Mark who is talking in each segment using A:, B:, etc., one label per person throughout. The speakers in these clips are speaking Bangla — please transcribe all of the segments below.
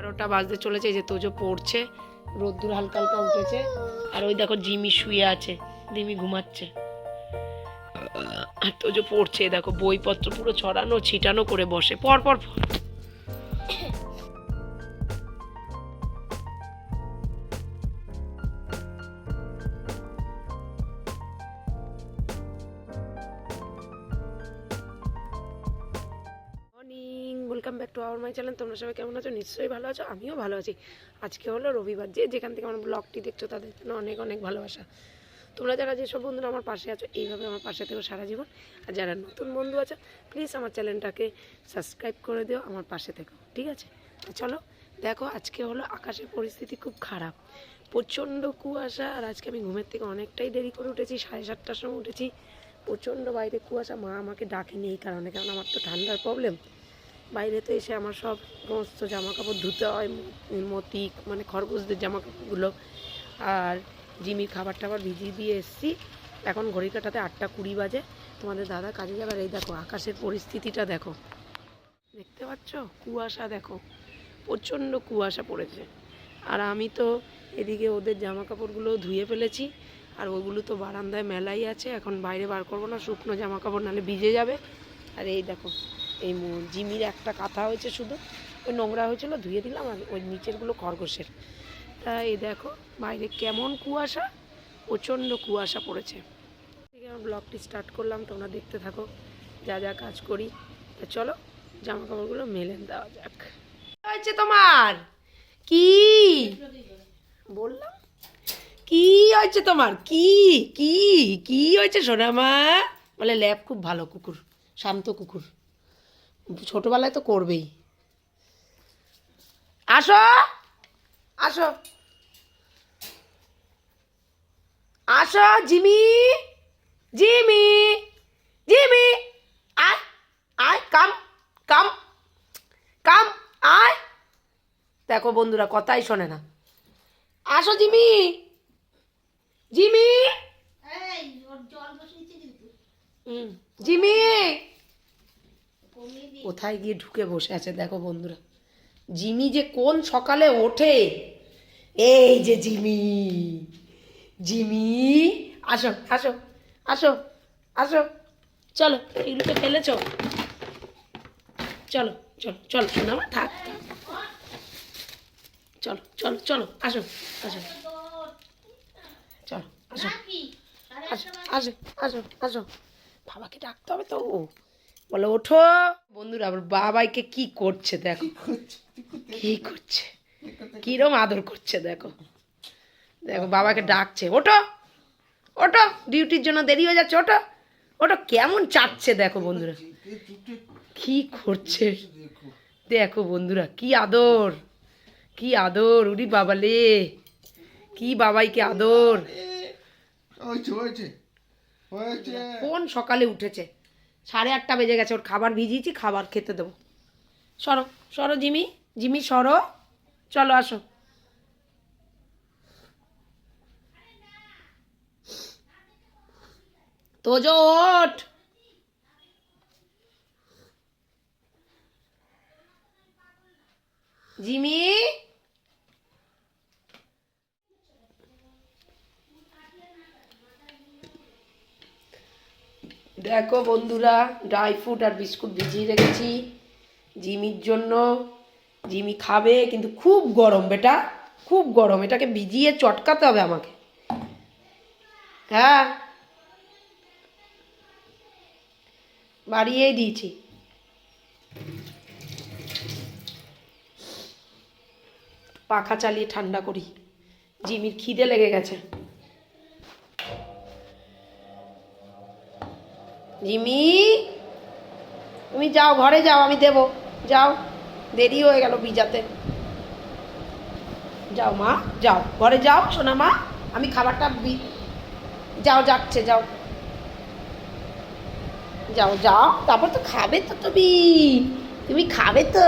A: এগারোটা বাজতে চলেছে, এই যে তোজো পড়ছে, রোদ্দুর হালকা হালকা উঠেছে, আর ওই দেখো জিমি শুয়ে আছে, জিমি ঘুমাচ্ছে আর তোজো পড়ছে দেখো বইপত্র পুরো ছড়ানো, ছিটানো করে বসে, পর পর পর। Welcome back to our my channel তোমরা সবাই কেমন আছো? নিশ্চয়ই ভালো আছো, আমিও ভালো আছি। আজকে হলো রবিবার, যে যেখান থেকে আমার ব্লগটি দেখছ তাদের জন্য অনেক অনেক ভালোবাসা। তোমরা যারা যেসব বন্ধুরা আমার পাশে আছো, এইভাবে আমার পাশে থেকো সারা জীবন। আর যারা নতুন বন্ধু আছো প্লিজ আমার চ্যানেলটাকে সাবস্ক্রাইব করে দিও, আমার পাশে থেকো, ঠিক আছে? চলো, দেখো আজকে হলো আকাশের পরিস্থিতি খুব খারাপ। প্রচণ্ড কুয়াশা, আর আজকে আমি ঘুমের থেকে অনেকটাই দেরি করে উঠেছি, সাড়ে সাতটার সময় উঠেছি। প্রচণ্ড বাইরে কুয়াশা, মা আমাকে ডাকেনি এই কারণে কারণ আমার তো ঠান্ডার প্রবলেম বাইরে তো এসে আমার সব সমস্ত জামা কাপড় ধুতে হয় ম- মতি মানে খরগোশদের জামা কাপড়গুলো আর জিমির খাবার টাবার ভিজিয়ে দিয়ে এসেছি। এখন ঘড়ি কাটাতে আটটা কুড়ি বাজে। তোমাদের দাদা কাজে যাবার এই দেখো, আকাশের পরিস্থিতিটা দেখো। দেখতে পাচ্ছ? কুয়াশা দেখো। প্রচণ্ড কুয়াশা পড়েছে। আর আমি তো এদিকে ওদের জামা কাপড়গুলো ধুয়ে ফেলেছি। আর ওগুলো তো বারান্দায় মেলাই আছে। এখন বাইরে বার করব না, শুকনো জামা কাপড় নাহলে ভিজে যাবে। আর এই দেখো এই জিমির একটা কাঁথা হয়েছে শুধু। ওই নোংরা হয়েছিল, ধুয়ে দিলাম আর ওই নিচেরগুলো খরগোশের। তা এই দেখো, বাইরে কেমন কুয়াশা, প্রচণ্ড কুয়াশা পড়েছে। আমার ব্লগটি স্টার্ট করলাম, তোমরা দেখতে থাকো, যা যা কাজ করি। তা চলো জামা কাপড়গুলো মেলে দেওয়া যাক। হয়েছে তোমার? কি? বললাম। কি হয়েছে তোমার? কি? কি? কি হয়েছে সোনামা? বলে, ল্যাব খুব ভালো কুকুর, শান্ত কুকুর। ছোটবেলায় তো করবেই। আসো আসো। আসো জিমি জিমি জিমি আয় আয় কাম কাম কাম আয়। দেখো বন্ধুরা কথাই শোনে না। আসো জিমি জিমি। হুম, জিমি কোথায় গিয়ে ঢুকে বসে আছে? দেখো বন্ধুরা। জিমি যে কোন সকালে ওঠে? এই যে জিমি। জিমি, আসো আসো আসো আসো। চলো, এগুলোকে ফেলেছো? চলো চলো চলো, শোনা আমার থাক। চলো চলো চলো, আসো আসো। চলো, আসো আসো আসো আসো আসো। বাবাকে ডাকতে হবে তো। বলো ওঠো। বন্ধুরা আবার বাবাইকে কি করছে দেখো। কি করছে? কিরম আদর করছে দেখো। দেখো বাবাকে ডাকছে ওঠো ওঠো ডিউটির জন্য দেরি হয়ে যাচ্ছে ওঠো ওঠো। কেমন চাচ্ছে দেখো বন্ধুরা। কি করছে? দেখো। বন্ধুরা কি আদর কি আদর উরি বাবালে কি বাবাইকে আদর। কোন সকালে উঠেছে? সাড়ে আটটা বেজে গেছে, ওর খাবার ভিজিয়েছি, খাবার খেতে দেবো। সরো সরো জিমি জিমি সরো। চলো, আসো। তোজো, ওঠ। জিমি? দেখো বন্ধুরা ড্রাই ফ্রুট আর বিস্কুট ভিজিয়ে রেখেছি। জিমির জন্য। জিমি খাবে, কিন্তু খুব গরম বেটা, খুব গরম। এটাকে ভিজিয়ে চটকাতে হবে আমাকে। হ্যাঁ। বাড়িয়েই দিয়েছি। পাখা চালিয়ে ঠান্ডা করি। জিমির খিদে লেগে গেছে। জিমি, তুমি যাও, ঘরে যাও, আমি দেব। যাও, দেরি হয়ে গেল ভিজাতে যাও মা, যাও। ঘরে যাও, সোনা মা, আমি খাবারটা যাও, যাচ্ছে, যাও। যাও যাও। তারপর তো খাবে তো তুমি। তুমি খাবে তো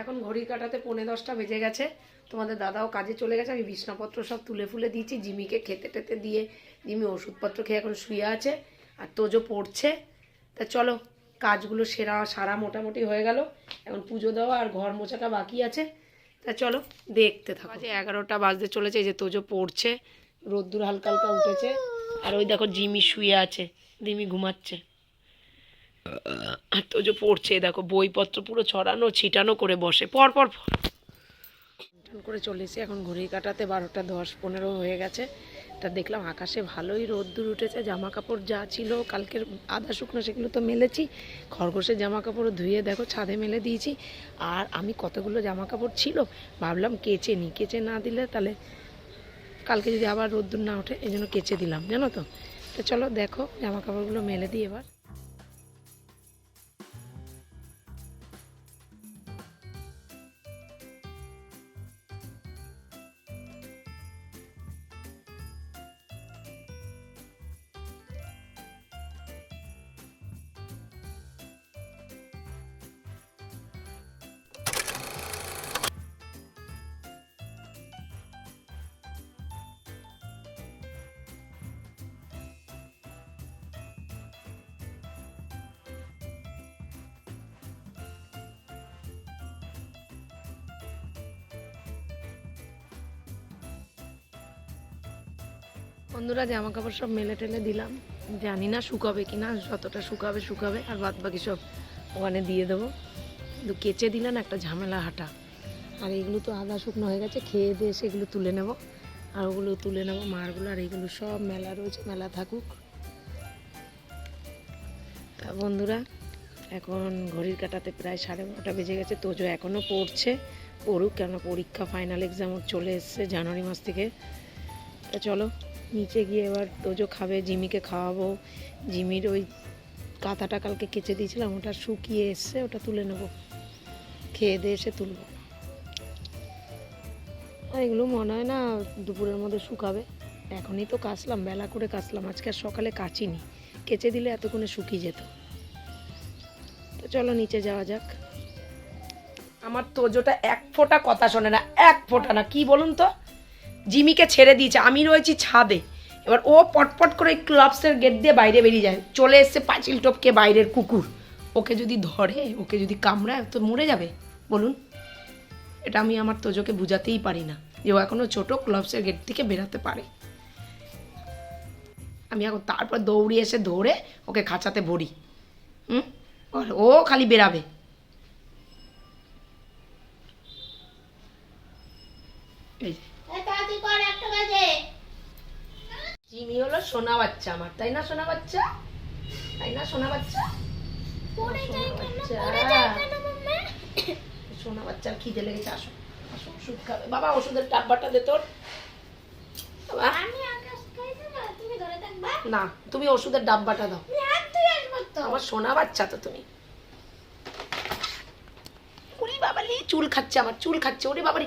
A: এখন ঘড়ি কাটাতে পৌনে দশটা বেজে গেছে। তোমাদের দাদাও কাজে চলে গেছে। আমি বিছনাপত্র সব তুলে ফুলে দিয়েছি। জিমিকে খেতে টেতে দিয়ে জিমি ওষুধপত্র খেয়ে এখন শুয়ে আছে আর তোজো পড়ছে। তা চলো, কাজগুলো সেরা সারা মোটামুটি হয়ে গেল। এখন পুজো দেওয়া আর ঘর মোছাটা বাকি আছে। তা চলো, দেখতে থাকো। যে এগারোটা বাজতে চলেছে, এই যে তোজো পড়ছে। রোদ্দুর হালকা হালকা উঠেছে। আর ওই দেখো জিমি শুয়ে আছে, জিমি ঘুমাচ্ছে। আর তোজো পড়ছে, দেখো, বইপত্র পুরো ছড়ানো, ছিটানো করে বসে। পর পর করে চলে এসে এখন ঘড়ি কাটাতে বারোটা দশ পনেরো হয়ে গেছে। তা দেখলাম আকাশে ভালোই রোদ্দুর উঠেছে জামা কাপড় যা ছিল, কালকের আদা শুকনো সেগুলো তো মেলেছি। খরগোশের জামা কাপড় ধুয়ে দেখো, ছাদে মেলে দিয়েছি। আর আমি কতগুলো জামা কাপড় ছিল, ভাবলাম কেচে নিই কেচে না দিলে তাহলে কালকে যদি আবার রোদ্দুর না ওঠে এই জন্য কেচে দিলাম, জানো তো? তো চলো দেখো জামা কাপড়গুলো মেলে দিই এবার। বন্ধুরা জামা কাপড় সব মেলে টেলে দিলাম। জানি না শুকাবে কি না যতটা শুকাবে শুকাবে, আর বাদ বাকি সব ওখানে দিয়ে দেবো। কিন্তু কেচে দিলে না একটা ঝামেলা হাঁটা। আর এগুলো তো আদা শুকনো হয়ে গেছে, খেয়ে দিয়ে সেগুলো তুলে নেব। আর ওগুলো তুলে নেব, মারগুলো, আর এগুলো সব মেলা রয়েছে, মেলা থাকুক। তা বন্ধুরা, এখন ঘড়ির কাটাতে প্রায় সাড়ে বারোটা বেজে গেছে, তোজো এখনও পড়ছে, পড়ুক কেন পরীক্ষা ফাইনাল এক্সাম চলে এসছে জানুয়ারি মাস থেকে। তা চলো নিচে গিয়ে এবার তোজো খাবে, জিমিকে খাওয়াবো। জিমির ওই কাঁথাটা কালকে কেচে দিয়েছিলাম, ওটা শুকিয়ে এসছে, ওটা তুলে নেব। খেয়ে দিয়ে এসে তুলবো। এগুলো মনে হয় না দুপুরের মধ্যে শুকাবে। এখনই তো কাচলাম, বেলা করে কাচলাম। আজকে আর সকালে কাচিনি। কেচে দিলে এতক্ষণে শুকিয়ে যেত। তো চলো নিচে যাওয়া যাক। আমার তোজোটা এক ফোঁটা কথা শোনে না, এক ফোঁটা না, কি বলুন তো? জিমিকে ছেড়ে দিয়েছে। আমি রয়েছি ছাদে। এবার ও পটপট করে ক্লাবসের গেট দিয়ে বাইরে বেরিয়ে যায়। চলে এসছে পাঁচিল টপকে বাইরের কুকুর। ওকে যদি ধরে, ওকে যদি কামড়ায়, তো মরে যাবে। বলুন। এটা আমি আমার তোজোকে বুঝাতেই পারি না যে ও এখনও ছোটো ক্লাবসের গেট থেকে বেরাতে পারে। আমি এখন তারপর দৌড়ি এসে দৌড়ে ওকে খাঁচাতে ভরি। হুম? ও খালি বেরাবে। এই যে
B: তাড়াতাড়ি কর একটা বাজে
A: জিমি হলো সোনা বাচ্চা আমার তাই না সোনা বাচ্চা? তাই না সোনা বাচ্চা? সোনা বাচ্চার খিদে লেগেছে আসো আসো ওষুধ খাবে। বাবা ওষুধের ডাব্বাটা দে তোর। বাবা,
B: না তুমি
A: ওষুধের ডাব্বাটা দাও। আমার সোনা বাচ্চা তো তুমি। উড়ি বাবারি চুল খাচ্ছে আমার চুল খাচ্ছে ওরে বাবারি।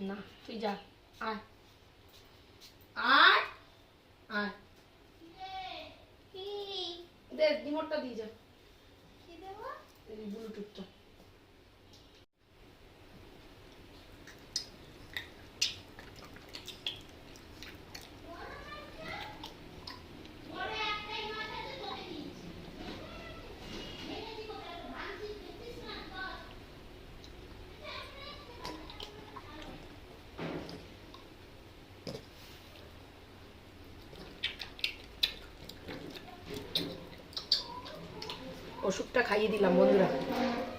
A: না তুই যা আয়। আয় আয়। দে রিমোটটা দিয়ে যা।
B: কি দেবো?
A: এই ব্লুটুথটা ওষুধটা খাইয়ে দিলাম, বন্ধুরা।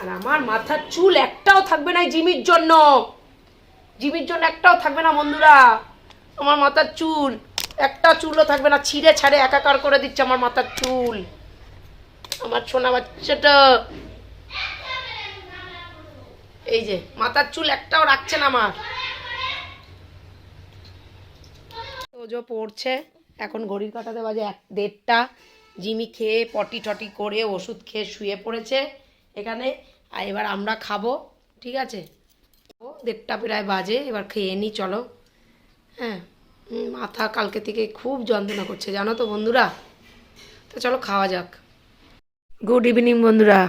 A: আর আমার মাথার চুল একটাও থাকবে না জিমির জন্য। জিমির জন্য একটাও থাকবে না, বন্ধুরা। আমার মাথার চুল একটা চুলও থাকবে না, ছিঁড়ে ছাড়ে একাকার করে দিচ্ছে আমার মাথার চুল। আমার সোনা বাচ্চাটা। এই যে, মাথার চুল একটাও রাখছে না আমার। তোজো পড়ছে, এখন ঘড়ির কাটাতে বাজে এক দেড়টা। জিমি খেয়ে পটি টটি করে ওষুধ খেয়ে শুয়ে পড়েছে এখানে। আর এবার আমরা খাব, ঠিক আছে? ও দেড়টা প্রায় বাজে, এবার খেয়ে নিই চলো। হ্যাঁ মাথা কালকে থেকে খুব যন্ত্রণা করছে, জানো তো বন্ধুরা? তো চলো খাওয়া যাক। গুড ইভিনিং বন্ধুরা,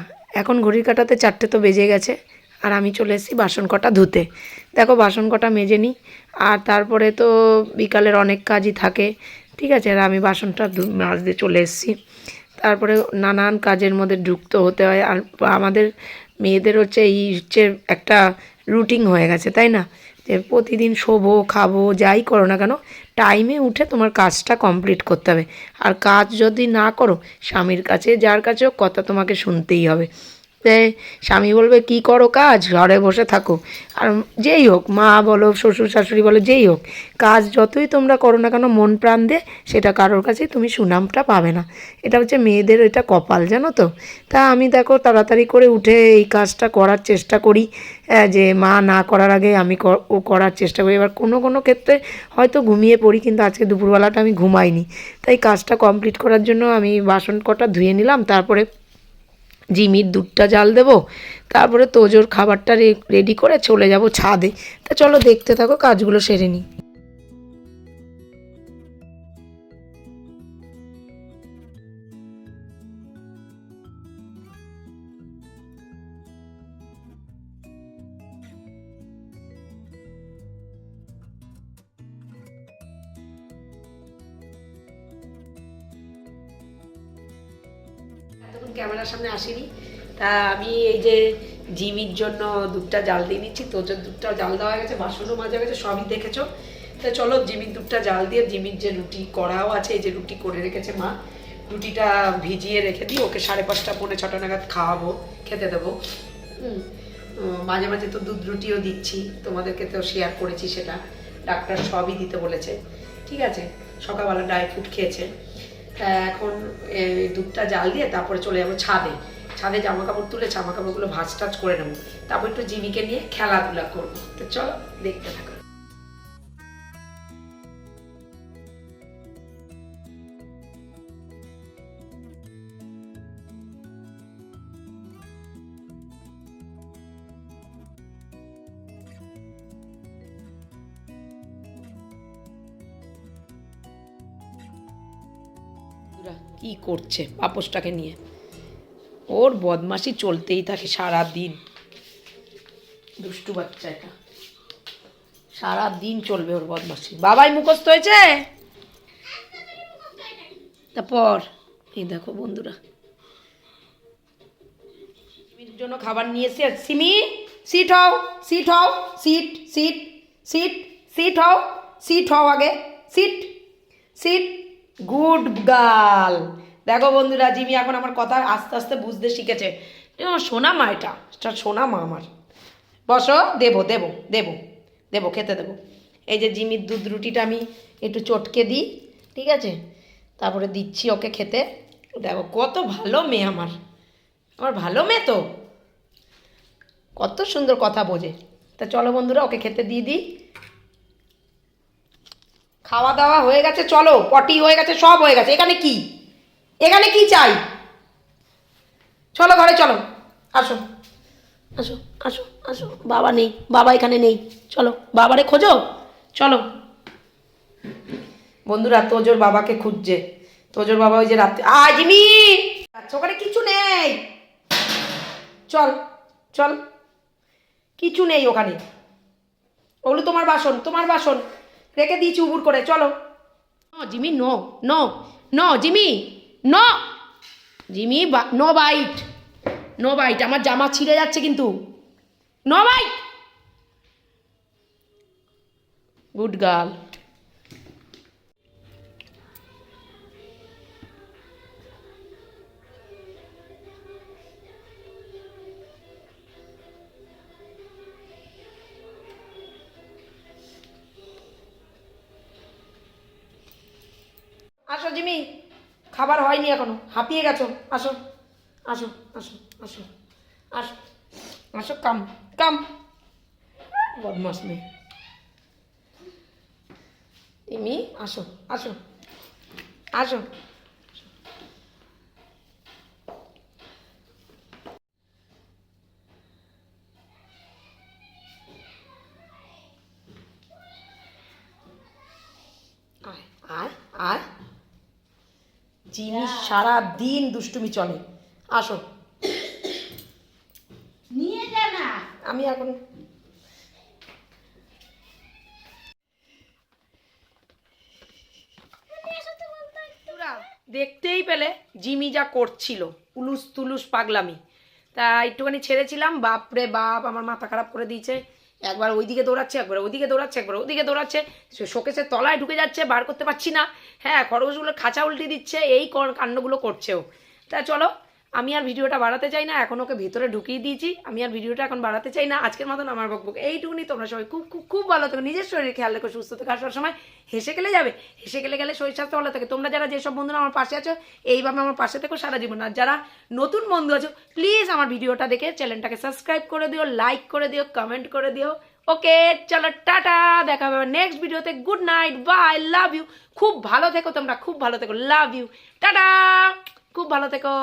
A: এখন ঘড়ির কাটাতে চারটে তো বেজে গেছে, আর আমি চলে এসেছি বাসন কটা ধুতে। দেখো বাসন কটা মেজে নিই আর তারপরে তো বিকালের অনেক কাজই থাকে ঠিক আছে, আর আমি বাসনটা মাছ দিয়ে চলে এসেছি। তারপরে নানান কাজের মধ্যে যুক্ত হতে হয়, আর আমাদের মেয়েদের হচ্ছে এই হচ্ছে একটা রুটিন হয়ে গেছে, তাই না? যে প্রতিদিন শোবো, খাব, যাই করো না কেন, টাইমে উঠে তোমার কাজটা কমপ্লিট করতে হবে। আর কাজ যদি না করো, স্বামীর কাছে, যার কাছে হোক কথা তোমাকে শুনতেই হবে। যে স্বামী বলবে, কি করো কাজ? ঘরে বসে থাকো। আর যেই হোক, মা বলো, শ্বশুর, শাশুড়ি বলো, যেই হোক, কাজ যতই তোমরা করো না কেন, মন প্রাণ দে সেটা কারোর কাছে তুমি সুনামটা পাবে না। এটা হচ্ছে মেয়েদের এটা কপাল, জানো তো? তা আমি দেখো তাড়াতাড়ি করে উঠে এই কাজটা করার চেষ্টা করি। যে মা না করার আগে আমি ও করার চেষ্টা করি। এবার কোনো কোনো ক্ষেত্রে হয়তো ঘুমিয়ে পড়ি, কিন্তু আজকে দুপুরবেলাটা আমি ঘুমাইনি। তাই কাজটা কমপ্লিট করার জন্য আমি বাসন কটা ধুয়ে নিলাম, তারপরে জিমির দুধটা জাল দেবো, তারপরে তোজোর খাবারটা রেডি করে চলে যাব ছাদে। তা চলো দেখতে থাকো, কাজগুলো সেরে নিই। ক্যামেরার সামনে আসিনি। তা আমি এই যে জিমির জন্য দুধটা জাল দিয়ে নিচ্ছি তোজোর দুধটা জাল দেওয়া হয়ে গেছে, বাসনও মাজা গেছে, সবই দেখেছ। তা চলো জিমির দুধটা জাল দিয়ে, জিমির যে রুটি করাও আছে, এই যে রুটি করে রেখেছে মা, রুটিটা ভিজিয়ে রেখে দিই, ওকে সাড়ে পাঁচটা, পৌনে ছটা নাগাদ খাওয়াবো, খেতে দেবো। হুম মাঝে মাঝে তো দুধ রুটিও দিচ্ছি, তোমাদেরকে তো শেয়ার করেছি সেটা, ডাক্তার সবই দিতে বলেছে, ঠিক আছে? সকালবেলা ড্রাই ফ্রুট খেয়েছে। এখন দুধটা জাল দিয়ে তারপরে চলে যাব ছাদে। ছাদে জামা কাপড় তুলে জামা কাপড়গুলো ভাজ টাজ করে নেব। তারপর একটু জিমিকে নিয়ে খেলাধুলা করব। তো চলো, দেখতে থাকো। বন্ধুরা, কি করছে পাপোসটাকে নিয়ে? ওর বদমাশি চলতেই থাকে সারা দিন দুষ্টু বাচ্চা এটা। সারা দিন চলবে ওর বদমাশি। বাবাই মুখস্থ হয়েছে? তারপর এই দেখো বন্ধুরা। সিমির জন্য খাবার নিয়ে এসে সিমি, সিট হও সিট হও, সিট সিট সিট সিট হও সিট হও আগে। Sit sit. Good girl. দেখো বন্ধুরা, জিমি এখন আমার কথা আস্তে আস্তে বুঝতে শিখেছে। সোনা মা এটা সোনা মা আমার। বসো, দেবো দেবো দেবো দেবো, খেতে দেবো। এই যে জিমির দুধ রুটিটা আমি একটু চটকে দিই, ঠিক আছে? তারপরে দিচ্ছি ওকে খেতে। দেখো, কত ভালো মেয়ে আমার। আমার ভালো মেয়ে তো। কত সুন্দর কথা বোঝে। তা চলো বন্ধুরা, ওকে খেতে দিয়ে দিই। খাওয়া দাওয়া হয়ে গেছে, চলো, পটি হয়ে গেছে, সব হয়ে গেছে। এখানে কি? এখানে কি চাই? চলো ঘরে, চলো। আসো। আসো আসো আসো। বাবা নেই, বাবা এখানে নেই। চলো, বাবারে খোঁজো। চলো। বন্ধুরা, তোজোর বাবাকে খুঁজছে। তোজোর বাবা ওই যে রাত্রে আয় জিমি আচ্ছা ওখানে? কিছু নেই। চল চল। কিছু নেই ওখানে। ওগুলো তোমার বাসন তোমার বাসন। রেখে দিয়েছি উবুর করে, চলো। Jimmy, no no no, Jimmy no Jimmy no bite no bite, আমার জামা ছিঁড়ে যাচ্ছে কিন্তু। No bite! Good girl. আসো জিমি, খাবার হয়নি এখনও, হাঁপিয়ে গেছো। আসো আসো আসো আসো আসো আসো কাম কাম বদমাস মেয়ে। ইমি আসো আসো আসো। আয় আয় আয়। জিনিস সারা দিন দুষ্টুমি চলে। আসো।
B: নিয়ে যা না।
A: আমি এখন দেখতেই পেলে জিমি যা করছিল উলুস তুলুস পাগলামি। তা একটুখানি ছেড়েছিলাম বাপরে বাপ আমার মাথা খারাপ করে দিয়েছে। একবার ওইদিকে দৌড়াচ্ছে, একবার ওইদিকে দৌড়াচ্ছে, একবার ওইদিকে দৌড়াচ্ছে। শোকেসের তলায় ঢুকে যাচ্ছে, বার করতে পারছি না। হ্যাঁ খরগোশগুলো খাঁচা উল্টে দিচ্ছে, এই কাণ্ডগুলো করছেও তা চলো আমি আর ভিডিওটা বাড়াতে চাই না, এখন ওকে ভিতরে ঢুকিয়ে দিয়েছি। আমি আর ভিডিওটা এখন বাড়াতে চাই না, আজকের মতন আমার বকবক এইটুকুনি। তোমরা সবাই খুব খুব খুব ভালো থেকো, নিজের শরীর খেয়াল রেখো, সুস্থ থেকে আসার সময় হেসে গেলে যাবে। হেসে গেলে গেলে শরীর স্বাস্থ্য ভালো থাকে। তোমরা যারা যেসব বন্ধুরা আমার পাশে আছো, এইভাবে আমার পাশে থেকো সারা জীবন। আর যারা নতুন বন্ধু আছো প্লিজ আমার ভিডিওটা দেখে চ্যানেলটাকে সাবস্ক্রাইব করে দিও লাইক করে দিও কমেন্ট করে দিও। ওকে, চলো, টাটা, দেখা হবে নেক্সট ভিডিওতে। Good night bye love you খুব ভালো থেকো তোমরা, খুব ভালো থেকো লাভ ইউ টাটা, খুব ভালো থেকো।